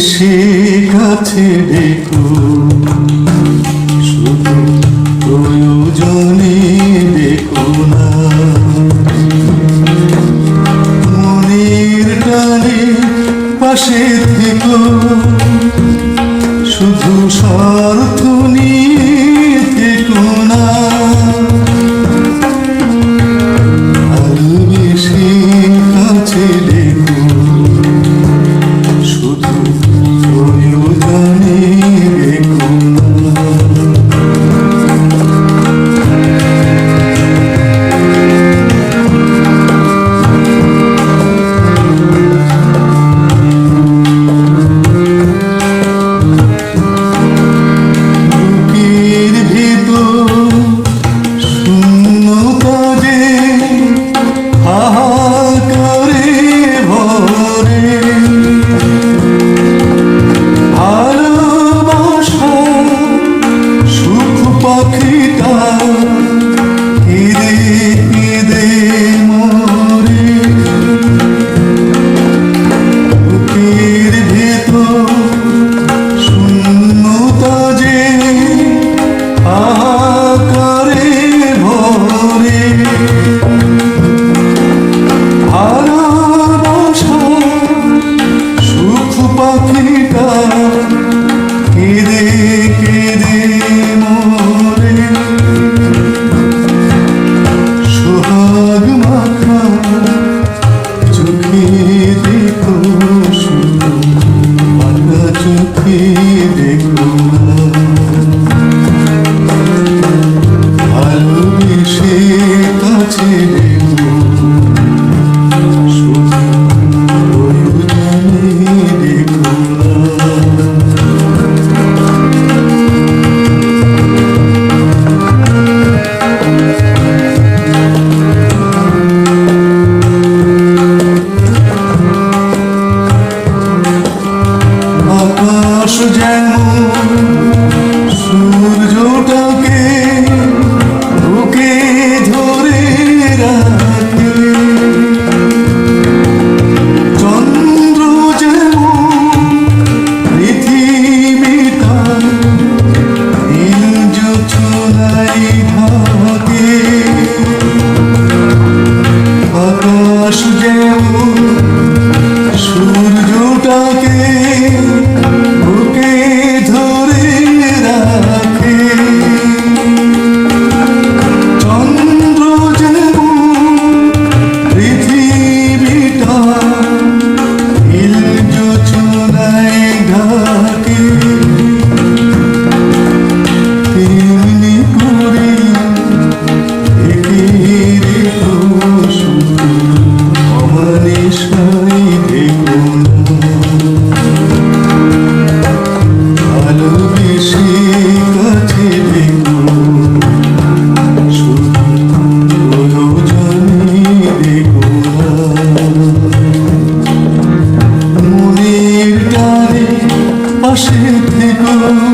ভালোবেসে কাছে দেখো ভালোবেসে কাছে মানুষ যেমন pickle.